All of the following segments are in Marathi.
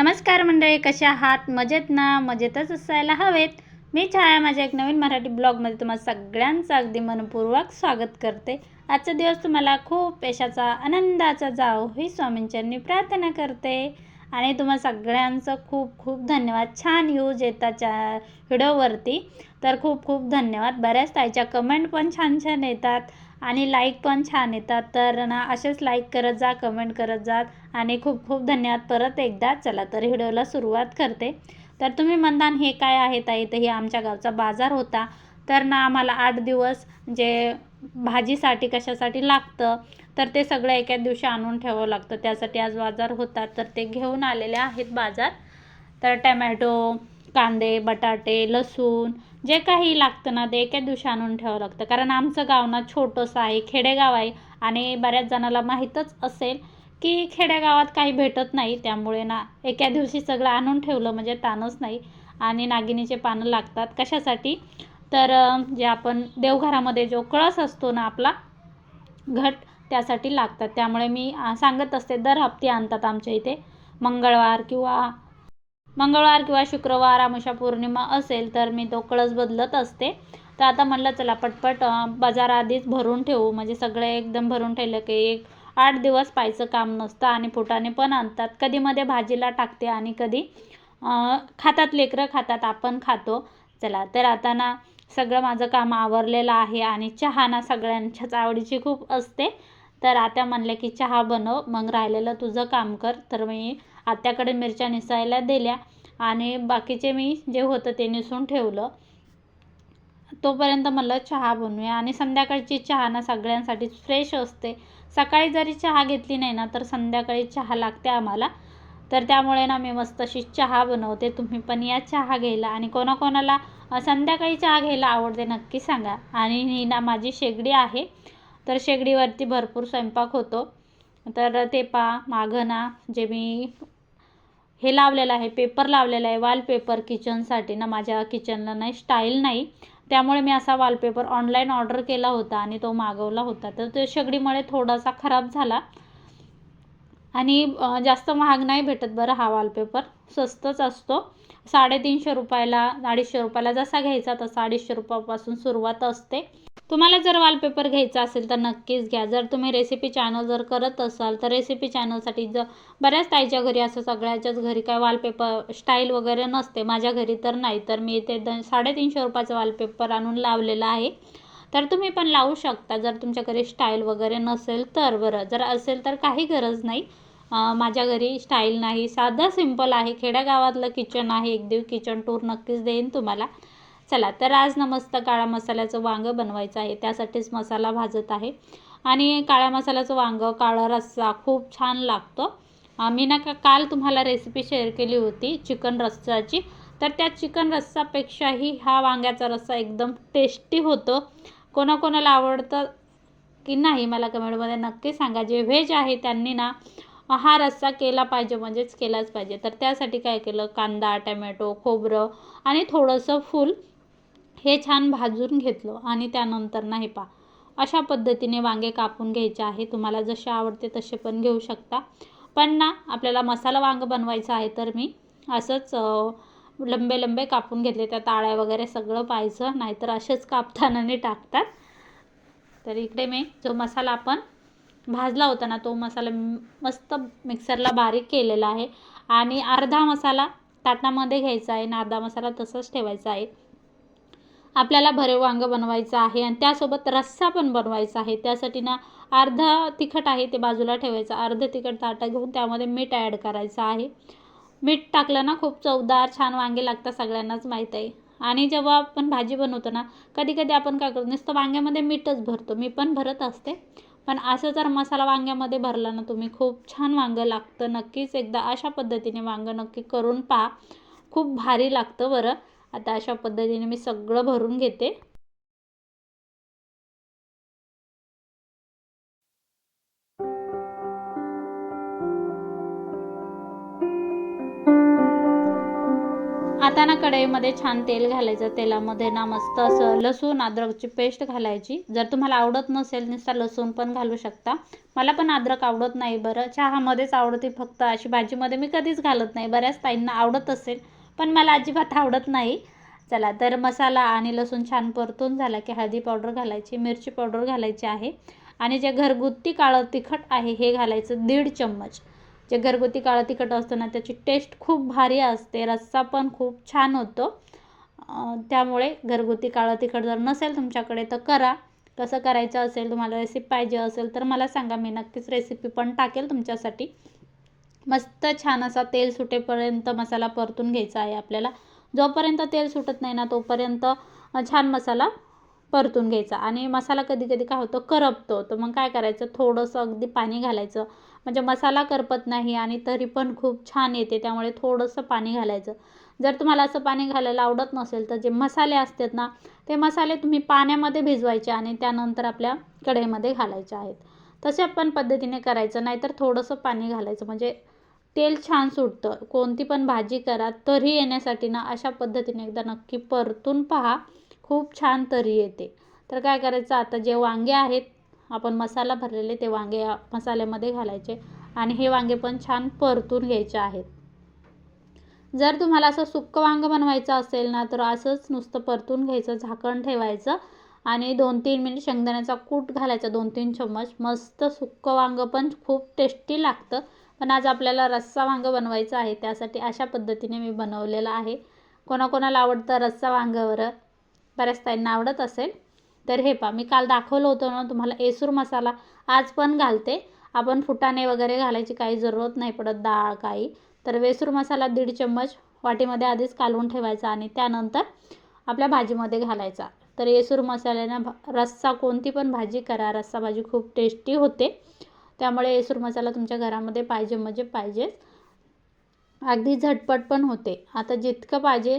नमस्कार मंडळी कशा आहात? मजेत ना? मजेतच असायला हवेत. मी छाया माझ्या एक नवीन मराठी ब्लॉगमध्ये तुम्हाला सगळ्यांचं अगदी मनपूर्वक स्वागत करते. आजचा दिवस तुम्हाला खूप यशाचा आनंदाचा जाओ ही स्वामींच्यांनी प्रार्थना करते. आणि तुम्हाला सगळ्यांचं खूप खूप धन्यवाद. छान यूज येतात च्या व्हिडिओवरती. तर खूप खूप धन्यवाद. बऱ्याच ताईच्या कमेंट पण छान छान येतात. आणि लाईक पण छान येतात. तर ना असेच लाईक करत जा कमेंट करत जा. आणि खूप खूप धन्यवाद. परत एकदा चला तर व्हिडिओला सुरुवात करते. तर तुम्ही म्हणतान हे काय आहे ताई? तर हे आमच्या गावचा बाजार होता. तर ना आम्हाला आठ दिवस जे भाजीसाठी कशासाठी लागतं तर ते सगळं एकाच दिवशी आणून ठेवावं लागतं. त्यासाठी आज बाजार होता. तर ते घेऊन आलेले आहेत बाजार. तर टमॅटो कांदे बटाटे लसूण जे काही लागतं ना ते एका दिवशी आणून ठेवावं लागतं. कारण आमचं गाव ना छोटंसं आहे खेडेगाव आहे आणि बऱ्याच जणाला माहीतच असेल की खेड्यागावात काही भेटत नाही. त्यामुळे ना एका दिवशी सगळं आणून ठेवलं म्हणजे ताणच नाही आणि नागिनीचे पानं लागतात. कशासाठी? तर जे आपण देवघरामध्ये जो कळस असतो ना आपला घट त्यासाठी लागतात. त्यामुळे मी सांगत असते दर हप्ते आणतात आमच्या इथे. मंगळवार किंवा मंगळवार किंवा शुक्रवार आमुषा पौर्णिमा असेल तर मी तो कळस बदलत असते. तर आता म्हणलं चला पटपट बाजार आधीच भरून ठेवू. म्हणजे सगळे एकदम भरून ठेवलं की एक आठ दिवस पाहायचं काम नसतं आणि फुटाने पण आणतात. कधी मध्ये भाजीला टाकते आणि कधी खातात लेकरं खातात आपण खातो. चला तर आता ना सगळं माझं काम आवरलेलं आहे आणि चहा ना सगळ्यांच्याच आवडीची खूप असते. तर आता म्हणलं की चहा बनव मग राहिलेलं तुझं काम कर. तर मी आत्याकडे मिरच्या निसायला दिल्या आणि बाकीचे मी जे होतं ते निसून ठेवलं. तोपर्यंत मला चहा बनवूया. आणि संध्याकाळची चहा ना सगळ्यांसाठी फ्रेश असते. सकाळी जरी चहा घेतली नाही ना तर संध्याकाळी चहा लागते आम्हाला. तर त्यामुळे ना मी मस्त अशी चहा बनवते. तुम्ही पण या चहा घ्यायला. आणि कोणाकोणाला संध्याकाळी चहा घ्यायला आवडते नक्की सांगा. आणि ही ना माझी शेगडी आहे. तर शेगडीवरती भरपूर स्वयंपाक होतो. तर ते पा माघना जे मी हे लावलेलं आहे पेपर लावलेला आहे वॉलपेपर किचनसाठी ना माझ्या किचनला नाही स्टाईल नाही. त्यामुळे मी असा वॉलपेपर ऑनलाईन ऑर्डर केला होता आणि तो मागवला होता. तर तो शेगडीमुळे थोडासा खराब झाला. आणि जास्त महाग नाही भेटत बरं हा वॉलपेपर स्वस्तच असतो. साडेतीनशे रुपयाला अडीचशे रुपयाला जसा घ्यायचा तसा अडीचशे रुपयापासून सुरुवात असते. तुम्हाला जर वॉलपेपर घ्यायचा असेल तर नक्कीच घ्या. जर तुम्ही रेसिपी चॅनल जर करत असाल तर रेसिपी चॅनलसाठी जर बऱ्याच ताईच्या घरी असं सगळ्याच्याच घरी काय वॉलपेपर स्टाईल वगैरे नसते. माझ्या घरी तर नाही. तर मी इथे द साडेतीनशे रुपयाचा वॉलपेपर आणून लावलेला आहे. तर तुम्ही पण लावू शकता. जर तुमच्या घरी स्टाईल वगैरे नसेल तर बरं. जर असेल तर काही गरज नाही. माझ्या घरी स्टाईल नाही. साधं सिंपल आहे. खेड्यागावातलं किचन आहे. एक देव किचन टूर नक्कीच देईन तुम्हाला. चला तर आज ना मस्त काळा मसाल्याचं वांगं बनवायचं आहे. त्यासाठीच मसाला भाजत आहे. आणि काळ्या मसाल्याचं वांगं काळा रस्सा खूप छान लागतो. मी ना का काल तुम्हाला रेसिपी शेअर केली होती चिकन रस्साची. तर त्या चिकन रस्सापेक्षाही हा वांग्याचा रस्सा एकदम टेस्टी होतो. कोणाकोणाला आवडतं की नाही मला कमेंटमध्ये नक्की सांगा. जे व्हेज आहे त्यांनी ना हा रस्सा केला पाहिजे म्हणजेच केलाच पाहिजे. तर त्यासाठी काय केलं? कांदा टमॅटो खोबरं आणि थोडंसं फूल हे छान भाजून घेतलं आणि त्यानंतर नाही पा अशा पद्धतीने वांगे कापून घ्यायचे आहे तुम्हाला जसे आवडते तसे पण घेऊ शकता. पण ना आपल्याला मसाला वांग बनवायचं आहे तर मी असंच लंबे लंबे कापून घेतले त्या ताळ्या वगैरे सगळं पाहायचं नाहीतर असेच कापतानाने टाकतात. तर इकडे मी जो मसाला आपण भाजला होता ना तो मसाला मस्त मिक्सरला बारीक केलेला आहे. आणि अर्धा मसाला ताटामध्ये घ्यायचा आहे आणि अर्धा मसाला तसंच ठेवायचा आहे. आपल्याला भरेव वांगं बनवायचं आहे आणि त्यासोबत रस्सा पण बनवायचा आहे. त्यासाठी ना अर्धा तिखट आहे ते बाजूला ठेवायचं. अर्ध तिखट ताटा घेऊन त्यामध्ये मीठ ॲड करायचं आहे. मीठ टाकलं ना खूप चवदार छान वांगे लागतात सगळ्यांनाच माहीत आहे. आणि जेव्हा आपण भाजी बनवतो ना कधी कधी आपण काय करतो नुसतं वांग्यामध्ये मीठच भरतो. मी पण भरत असते. पण असं जर मसाला वांग्यामध्ये भरला ना तुम्ही खूप छान वांगं लागतं. नक्कीच एकदा अशा पद्धतीने वांगं नक्की करून पहा. खूप भारी लागतं बरं. आता अशा पद्धतीने मी सगळं भरून घेते. आता ना कढईमध्ये छान तेल घालायचं. तेलामध्ये ना मस्त असं लसूण अद्रकची पेस्ट घालायची. जर तुम्हाला आवडत नसेल नुसता लसूण पण घालू शकता. मला पण अद्रक आवडत नाही बरं. चहामध्येच आवडते फक्त. अशी भाजीमध्ये मी कधीच घालत नाही. बऱ्याच ताईंना आवडत असेल. पण मला अजिबात आवडत नाही. चला तर मसाला आणि लसूण छान परतून झाला की हळदी पावडर घालायची मिरची पावडर घालायची आहे. आणि जे घरगुती काळं तिखट आहे हे घालायचं दीड चम्मच. जे घरगुती काळं तिखट असतं ना त्याची टेस्ट खूप भारी असते रस्सा पण खूप छान होतो. त्यामुळे घरगुती काळं तिखट जर नसेल तुमच्याकडे तर करा. कसं करायचं असेल तुम्हाला रेसिपी पाहिजे असेल तर मला सांगा मी नक्कीच रेसिपी पण टाकेल तुमच्यासाठी. मस्त छान असा तेल सुटेपर्यंत मसाला परतून घ्यायचा आहे आपल्याला. जोपर्यंत तेल सुटत नाही ना तोपर्यंत छान मसाला परतून घ्यायचा. आणि मसाला कधी कधी काय होतं करपतो. तर मग काय करायचं थोडंसं अगदी पाणी घालायचं. म्हणजे मसाला करपत नाही आणि तरी पण खूप छान येते त्यामुळे थोडंसं पाणी घालायचं. जर तुम्हाला असं पाणी घालायला आवडत नसेल तर जे मसाले असतात ना ते मसाले तुम्ही पाण्यामध्ये भिजवायचे आणि त्यानंतर आपल्या कढईमध्ये घालायचे आहेत. तसे पण पद्धतीने करायचं नाहीतर थोडंसं पाणी घालायचं. म्हणजे तेल छान सुटतं. कोणती पण भाजी करा तरी येण्यासाठी ना अशा पद्धतीने एकदा नक्की परतून पहा. खूप छान तरी येते. तर काय करायचं आता जे वांगे आहेत आपण मसाला भरलेले ते वांगे मसाल्यामध्ये घालायचे आणि हे वांगे पण छान परतून घ्यायचे आहेत. जर तुम्हाला असं सुक्कं वांगं बनवायचं असेल ना तर असंच नुसतं परतून घ्यायचं झाकण ठेवायचं आणि दोन तीन मिनिट शेंगदाण्याचा कूट घालायचा दोन तीन चम्मच. मस्त सुक्कं वांगं पण खूप टेस्टी लागतं. पण आज आपल्याला रस्सा वांगं बनवायचं आहे त्यासाठी अशा पद्धतीने मी बनवलेलं आहे. कोणाकोणाला आवडतं रस्सा वांगं बरं बऱ्याच ताईंना आवडत असेल. तर हे पहा मी काल दाखवलं होतं ना तुम्हाला एसूर मसाला आज पण घालते. आपण फुटाणे वगैरे घालायची काही जरूरत नाही पडत डाळ काही. तर वेसूर मसाला दीड चम्मच वाटीमध्ये आधीच कालवून ठेवायचा आणि त्यानंतर आपल्या भाजीमध्ये घालायचा. तर येसूर मसाल्यानं भा रस्सा कोणती पण भाजी करा रस्सा भाजी खूप टेस्टी होते. त्यामुळे येसूर मसाला तुमच्या घरामध्ये पाहिजे म्हणजे पाहिजेच. अगदी झटपट पण होते. आता जितकं पाहिजे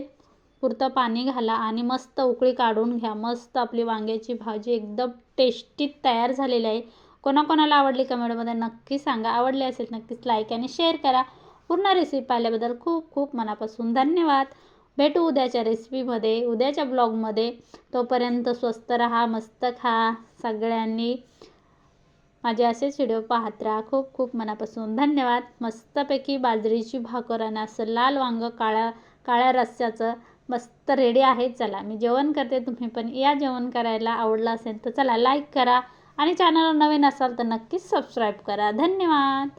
पुरतं पाणी घाला आणि मस्त उकळी काढून घ्या. मस्त आपली वांग्याची भाजी एकदम टेस्टी तयार झालेली आहे. कोणाकोणाला आवडली कमेंटमध्ये नक्की सांगा. आवडली असेल नक्कीच लाईक आणि शेअर करा. पूर्ण रेसिपी पाहिल्याबद्दल खूप खूप मनापासून धन्यवाद. भेटू उद्याच्या रेसिपीमध्ये उद्याच्या ब्लॉगमध्ये तोपर्यंत स्वस्त राहा मस्त खा सगळ्यांनी. माझे असेच व्हिडिओ पाहत राहा. खूप खूप मनापासून धन्यवाद. मस्तपैकी बाजरीची भाकर आणि असं लाल वांगं काळ्या काळ्या रस्स्याचं मस्त रेडी आहे. चला मी जेवण करते. तुम्ही पण या जेवण करायला आवडलं असेल तर चला लाईक करा. आणि चॅनलवर नवीन असाल तर नक्कीच सबस्क्राईब करा. धन्यवाद.